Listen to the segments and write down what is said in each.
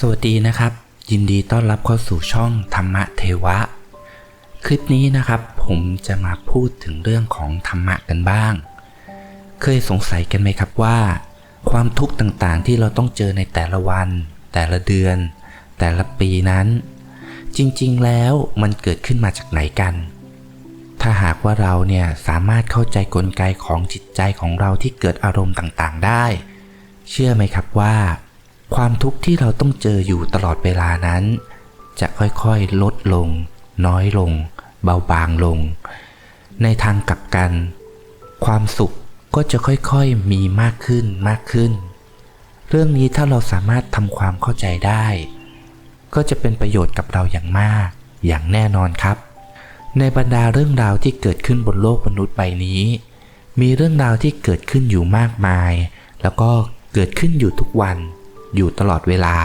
สวัสดีนะครับ ยินดีต้อนรับเข้าสู่ช่องธรรมะเทวะ คลิปนี้นะครับ ผมจะมาพูดถึงเรื่องของธรรมะกันบ้าง เคยสงสัยกันไหมครับว่า ความทุกข์ต่างๆที่เราต้องเจอในแต่ละวัน แต่ละเดือน แต่ละปีนั้น จริงๆแล้วมันเกิดขึ้นมาจากไหนกัน ถ้าหากว่าเราเนี่ยสามารถเข้าใจกลไกของจิตใจของเราที่เกิดอารมณ์ต่างๆได้ เชื่อไหมครับว่า ความทุกข์ที่เราต้องเจออยู่ตลอดเวลานั้น จะค่อยๆลดลง น้อยลง เบาบางลง ในทางกลับกัน ความสุขก็จะค่อยๆมีมากขึ้นมากขึ้น เรื่องนี้ถ้าเราสามารถทำความเข้าใจได้ ก็จะเป็นประโยชน์กับเราอย่างมาก อย่างแน่นอนครับ ในบรรดาเรื่องราวที่เกิดขึ้นบนโลกมนุษย์ใบนี้ มีเรื่องราวที่เกิดขึ้นอยู่มากมาย แล้วก็เกิดขึ้นอยู่ทุกวัน อยู่ตลอดเวลา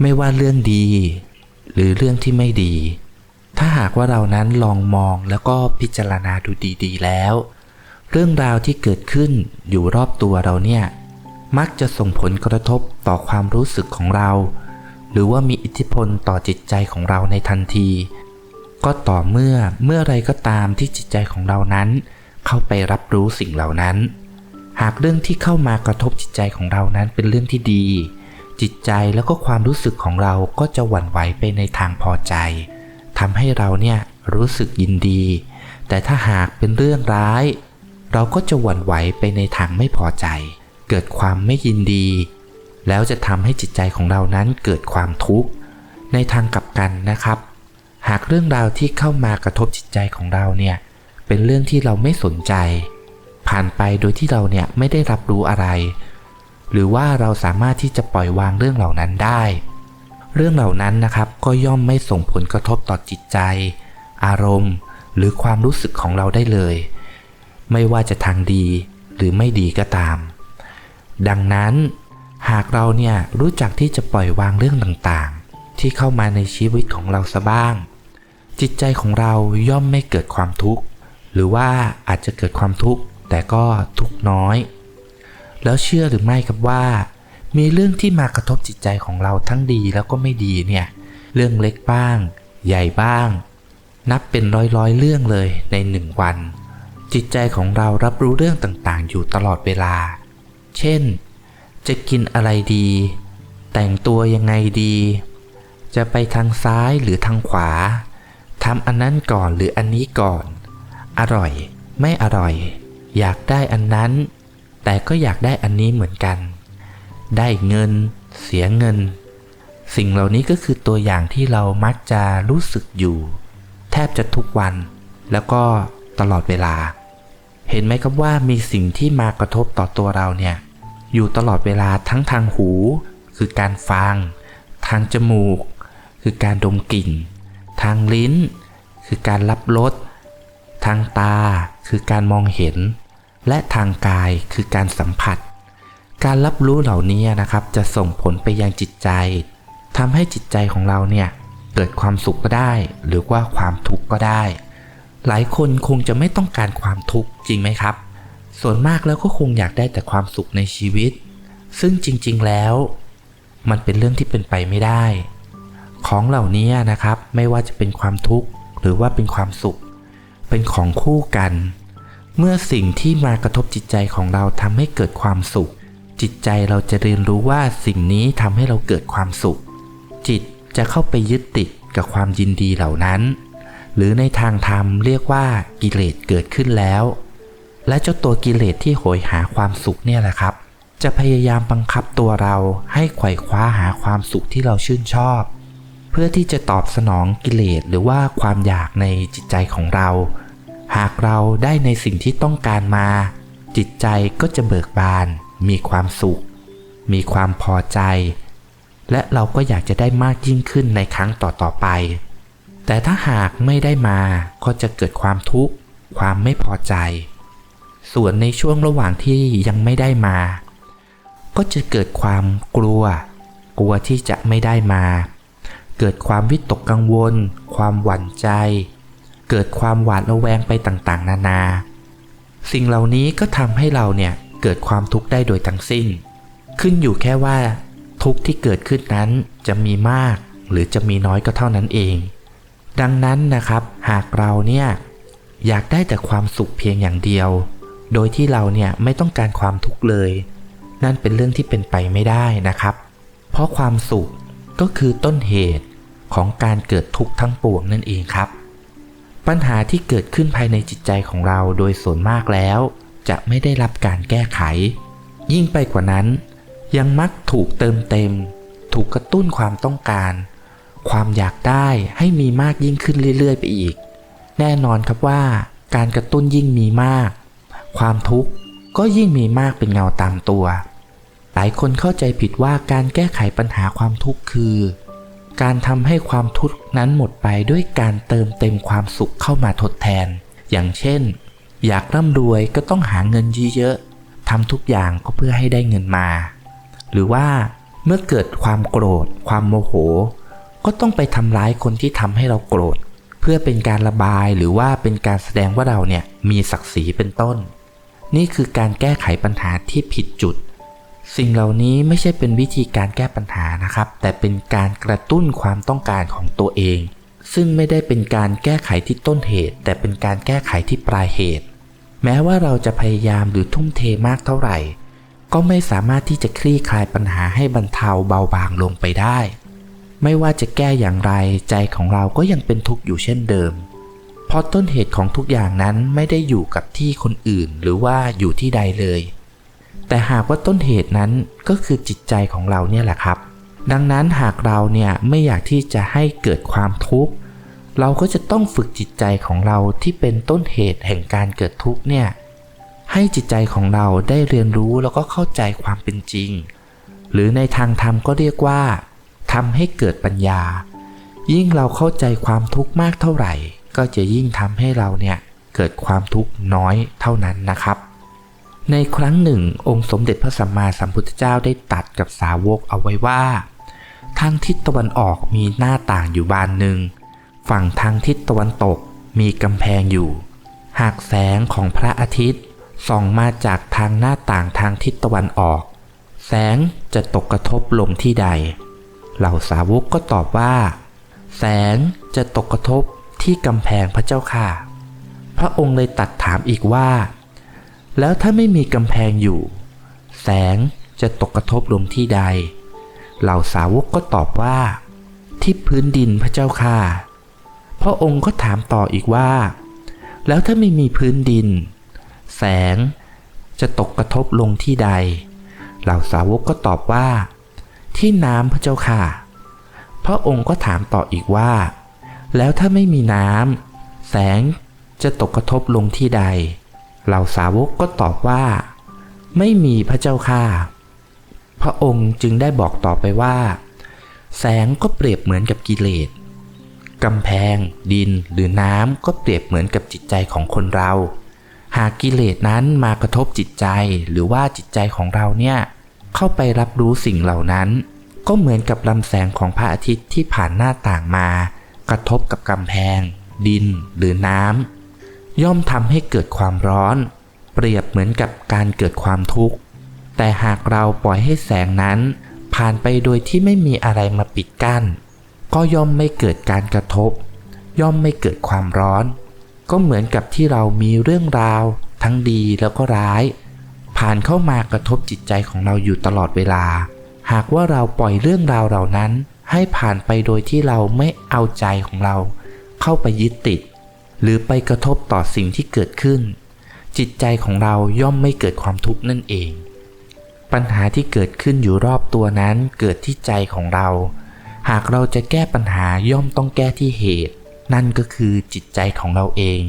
ไม่ว่าเรื่องดี หรือเรื่องที่ไม่ดี ถ้าหากว่าเรานั้นลองมองแล้วก็พิจารณาดูดีๆแล้ว เรื่องราวที่เกิดขึ้นอยู่รอบตัวเราเนี่ย มักจะส่งผลกระทบต่อความรู้สึกของเรา หรือว่ามีอิทธิพลต่อจิตใจของเราในทันที ก็ต่อเมื่อเมื่อไรก็ตามที่จิตใจของเรานั้น เข้าไปรับรู้สิ่งเหล่านั้น หากเรื่องที่เข้ามากระทบจิตใจของเรานั้นเป็นเรื่องที่ดี จิตใจแล้วก็ความรู้สึกของเราก็จะหวั่นไหวไปในทางพอใจทำให้เราเนี่ยรู้สึกยินดี แต่ถ้าหากเป็นเรื่องร้าย เราก็จะหวั่นไหวไปในทางไม่พอใจ เกิดความไม่ยินดี แล้วจะทำให้จิตใจของเรานั้นเกิดความทุกข์ในทางกลับกันนะครับ หากเรื่องราวที่เข้ามากระทบจิตใจของเราเนี่ยเป็นเรื่องที่เราไม่สนใจ ผ่านไปโดยที่เราเนี่ยไม่ได้รับรู้อะไร หรือว่าเราสามารถที่จะปล่อยวางเรื่องเหล่านั้นได้ เรื่องเหล่านั้นนะครับก็ย่อมไม่ส่งผลกระทบต่อจิตใจ อารมณ์ หรือความรู้สึกของเราได้เลย ไม่ว่าจะทางดีหรือไม่ดีก็ตาม ดังนั้น หากเราเนี่ยรู้จักที่จะปล่อยวางเรื่องต่างๆ ที่เข้ามาในชีวิตของเราซะบ้าง จิตใจของเราย่อมไม่เกิดความทุกข์ หรือว่าอาจจะเกิดความทุกข์ แต่ก็ทุกน้อย แล้วเชื่อหรือไม่ครับว่า มีเรื่องที่มากระทบจิตใจของเราทั้งดีแล้วก็ไม่ดีเนี่ย เรื่องเล็กบ้าง ใหญ่บ้าง นับเป็นร้อยร้อยๆเรื่องเลยในหนึ่งวัน จิตใจของเรารับรู้เรื่องต่างๆ อยู่ตลอดเวลา เช่น จะกินอะไรดี แต่งตัวยังไงดี จะไปทางซ้ายหรือทางขวาทำอันนั้นก่อนหรืออันนี้ก่อน อร่อย ไม่อร่อย อยากได้อันนั้น แต่ก็อยากได้อันนี้เหมือนกัน ได้เงิน เสียเงิน สิ่งเหล่านี้ก็คือตัวอย่างที่เรามักจะรู้สึกอยู่ แทบจะทุกวัน แล้วก็ตลอดเวลา เห็นไหมครับว่ามีสิ่งที่มากระทบต่อตัวเราเนี่ย อยู่ตลอดเวลาทั้งทางหู คือการฟัง ทางจมูก คือการดมกลิ่น ทางลิ้น คือการรับรสทางตาคือการมองเห็น และทางกายคือการสัมผัส การรับรู้เหล่านี้นะครับ จะส่งผลไปยังจิตใจทำให้จิตใจของเราเนี่ยเกิดความสุขก็ได้ หรือว่าความทุกข์ก็ได้ หลายคนคงจะไม่ต้องการความทุกข์จริงไหมครับ ส่วนมากแล้วก็คงอยากได้แต่ความสุขในชีวิต ซึ่งจริงๆแล้ว มันเป็นเรื่องที่เป็นไปไม่ได้ ของเหล่านี้นะครับไม่ว่าจะเป็นความทุกข์หรือว่าเป็นความสุข เป็นของคู่กัน เมื่อสิ่งที่มากระทบจิตใจของเราทำให้เกิดความสุข จิตใจเราจะเรียนรู้ว่าสิ่งนี้ทำให้เราเกิดความสุข จิตจะเข้าไปยึดติดกับความยินดีเหล่านั้น หรือในทางธรรมเรียกว่ากิเลสเกิดขึ้นแล้ว และเจ้าตัวกิเลสที่โหยหาความสุขเนี่ยแหละครับ จะพยายามบังคับตัวเราให้ไขว่คว้าหาความสุขที่เราชื่นชอบ เพื่อที่จะตอบสนองกิเลสหรือว่าความอยากในจิตใจของเรา หากเราได้ในสิ่งที่ต้องการมา จิตใจก็จะเบิกบาน มีความสุข มีความพอใจ และเราก็อยากจะได้มากยิ่งขึ้นในครั้งต่อๆไป แต่ถ้าหากไม่ได้มาก็จะเกิดความทุกข์ ความไม่พอใจ ส่วนในช่วงระหว่างที่ยังไม่ได้มา ก็จะเกิดความกลัว กลัวที่จะไม่ได้มา เกิดความวิตกกังวล ความหวั่นใจ เกิดความหวาดระแวงไปต่างๆ นานา สิ่งเหล่านี้ก็ทำให้เราเนี่ยเกิดความทุกข์ได้โดยทั้งสิ้น ขึ้นอยู่แค่ว่าททุกข์ที่เกิดขึ้นนั้นจะมีมากหรือจะมีน้อยก็เท่านั้นเอง ดังนั้นนะครับ หากเราเนี่ยอยากได้แต่ความสุขเพียงอย่างเดียว โดยที่เราเนี่ยไม่ต้องการความทุกข์เลย นั่นเป็นเรื่องที่เป็นไปไม่ได้นะครับ เพราะความสุขก็คือต้นเหตุของการเกิดทุกข์ทั้งปวงนั่นเองครับ ปัญหาที่เกิดขึ้นภายในจิตใจของเราโดยส่วนมากแล้ว จะไม่ได้รับการแก้ไข ยิ่งไปกว่านั้น ยังมักถูกเติมเต็ม ถูกกระตุ้นความต้องการ ความอยากได้ให้มีมากยิ่งขึ้นเรื่อยๆ ไปอีก แน่นอนครับว่า การกระตุ้นยิ่งมีมาก ความทุกข์ก็ยิ่งมีมากเป็นเงาตามตัว หลายคนเข้าใจผิดว่าการแก้ไขปัญหาความทุกข์คือ การทำให้ความทุกข์นั้นหมดไปด้วยการเติมเต็มความสุขเข้ามาทดแทน อย่างเช่น อยากร่ำรวยก็ต้องหาเงินเยอะๆทำทุกอย่างก็เพื่อให้ได้เงินมา หรือว่าเมื่อเกิดความโกรธ ความโมโห ก็ต้องไปทำร้ายคนที่ทำให้เราโกรธ เพื่อเป็นการระบายหรือว่าเป็นการแสดงว่าเราเนี่ยมีศักดิ์ศรีเป็นต้น นี่คือการแก้ไขปัญหาที่ผิดจุด สิ่งเหล่านี้ไม่ใช่เป็นวิธีการแก้ปัญหานะครับ แต่เป็นการกระตุ้นความต้องการของตัวเอง ซึ่งไม่ได้เป็นการแก้ไขที่ต้นเหตุ แต่เป็นการแก้ไขที่ปลายเหตุ แม้ว่าเราจะพยายามหรือทุ่มเทมากเท่าไหร่ ก็ไม่สามารถที่จะคลี่คลายปัญหาให้บรรเทาเบาบางลงไปได้ ไม่ว่าจะแก้อย่างไรใจของเราก็ยังเป็นทุกข์อยู่เช่นเดิม เพราะต้นเหตุของทุกอย่างนั้นไม่ได้อยู่กับที่คนอื่น หรือว่าอยู่ที่ใดเลย แต่หากว่าต้นเหตุนั้นก็คือจิตใจของเราเนี่ยแหละครับ ดังนั้นหากเราเนี่ยไม่อยากที่จะให้เกิดความทุกข์เราก็จะต้องฝึกจิตใจของเราที่เป็นต้นเหตุแห่งการเกิดทุกข์เนี่ยให้จิตใจของเราได้เรียนรู้แล้วก็เข้าใจความเป็นจริง หรือในทางธรรมก็เรียกว่าทำให้เกิดปัญญา ยิ่งเราเข้าใจความทุกข์มากเท่าไหร่ ก็จะยิ่งทำให้เราเนี่ยเกิดความทุกข์น้อยเท่านั้นนะครับ ในครั้งหนึ่ง องค์สมเด็จพระสัมมาสัมพุทธเจ้าได้ตัดกับสาวกเอาไว้ว่า ทางทิศตะวันออกมีหน้าต่างอยู่บานหนึ่ง ฝั่งทางทิศตะวันตกมีกำแพงอยู่ หากแสงของพระอาทิตย์ส่องมาจากทางหน้าต่างทางทิศตะวันออก แสงจะตกกระทบลงที่ใด เหล่าสาวกก็ตอบว่า แสงจะตกกระทบที่กำแพงพระเจ้าค่ะ พระองค์เลยตัดถามอีกว่า แล้วถ้าไม่มีกำแพงอยู่ แสงจะตกกระทบลงที่ใด เหล่าสาวกก็ตอบว่า ที่พื้นดินพระเจ้าค่ะ พระองค์ก็ถามต่ออีกว่า แล้วถ้าไม่มีพื้นดิน แสงจะตกกระทบลงที่ใด เหล่าสาวกก็ตอบว่า ที่น้ำพระเจ้าค่ะ พระองค์ก็ถามต่ออีกว่า แล้วถ้าไม่มีน้ำแสงจะตกกระทบลงที่ใด เหล่าสาวกก็ตอบว่า ไม่มีพระเจ้าค่ะ พระองค์จึงได้บอกต่อไปว่า แสงก็เปรียบเหมือนกับกิเลสกำแพง ดินหรือน้ำก็เปรียบเหมือนกับจิตใจของคนเรา หากกิเลสนั้นมากระทบจิตใจหรือว่าจิตใจของเราเนี่ยเข้าไปรับรู้สิ่งเหล่านั้น ก็เหมือนกับลำแสงของพระอาทิตย์ที่ผ่านหน้าต่างมา กระทบกับกำแพง ดินหรือน้ำ ย่อมทำให้เกิดความร้อน เปรียบเหมือนกับการเกิดความทุกข์ แต่หากเราปล่อยให้แสงนั้น ผ่านไปโดยที่ไม่มีอะไรมาปิดกั้น ก็ย่อมไม่เกิดการกระทบ ย่อมไม่เกิดความร้อน ก็เหมือนกับที่เรามีเรื่องราว ทั้งดีแล้วก็ร้าย ผ่านเข้ามากระทบจิตใจของเราอยู่ตลอดเวลา หากว่าเราปล่อยเรื่องราวเหล่านั้น ให้ผ่านไปโดยที่เราไม่เอาใจของเรา เข้าไปยึดติด หรือไปกระทบต่อสิ่งที่เกิดขึ้น จิตใจของเราย่อมไม่เกิดความทุกข์นั่นเอง ปัญหาที่เกิดขึ้นอยู่รอบตัวนั้นเกิดที่ใจของเรา หากเราจะแก้ปัญหาย่อมต้องแก้ที่เหตุ นั่นก็คือจิตใจของเราเอง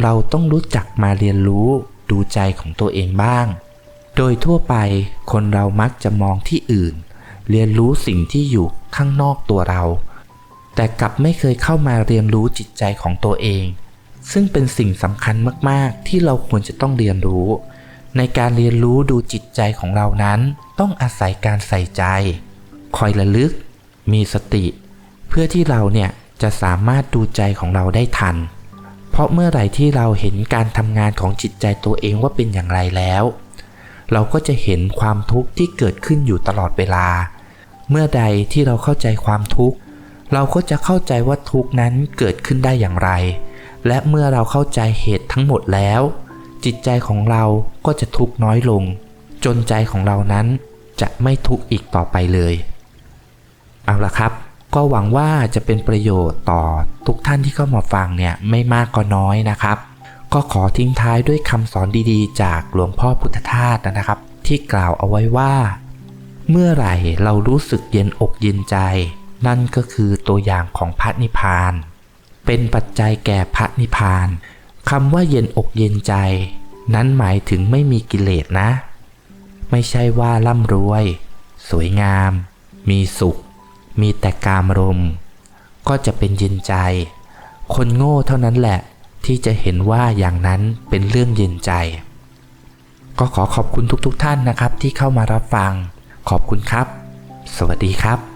เราต้องรู้จักมาเรียนรู้ดูใจของตัวเองบ้าง โดยทั่วไปคนเรามักจะมองที่อื่น เรียนรู้สิ่งที่อยู่ข้างนอกตัวเรา แต่กลับไม่เคยเข้ามาเรียนรู้จิตใจของตัวเอง ซึ่งเป็นสิ่งสำคัญมาก ๆ ที่เราควรจะต้องเรียนรู้ ในการเรียนรู้ดูจิตใจของเรานั้น ต้องอาศัยการใส่ใจ คอยระลึก มีสติ เพื่อที่เราเนี่ยจะสามารถดูใจของเราได้ทัน เพราะเมื่อไหร่ที่เราเห็นการทำงานของจิตใจตัวเองว่าเป็นอย่างไรแล้ว เราก็จะเห็นความทุกข์ที่เกิดขึ้นอยู่ตลอดเวลา เมื่อใดที่เราเข้าใจความทุกข์ เราก็จะเข้าใจว่าทุกนั้นเกิดขึ้นได้อย่างไร และเมื่อเราเข้าใจเหตุทั้งหมดแล้ว จิตใจของเราก็จะทุกน้อยลง จนใจของเรานั้นจะไม่ทุกข์อีกต่อไปเลย เอาละครับ ก็หวังว่าจะเป็นประโยชน์ต่อทุกท่านที่เข้ามาฟังเนี่ยไม่มากก็น้อยนะครับ ก็ขอทิ้งท้ายด้วยคำสอนดีๆ จากหลวงพ่อพุทธทาสนะครับ ที่กล่าวเอาไว้ว่า เมื่อไหร่เรารู้สึกเย็นอกเย็นใจ นั่นก็คือตัวอย่างของพระนิพพาน เป็นปัจจัยแก่พระนิพพานคำว่าเย็นอกเย็นใจ นั้นหมายถึงไม่มีกิเลสนะ ไม่ใช่ว่าร่ำรวย สวยงาม มีสุข มีแต่กามรม ก็จะเป็นเย็นใจ คนโง่เท่านั้นแหละที่จะเห็นว่าอย่างนั้นเป็นเรื่องเย็นใจ ก็ขอขอบคุณทุกๆทท่านนะครับที่เข้ามารับฟัง ขอบคุณครับ สวัสดีครับ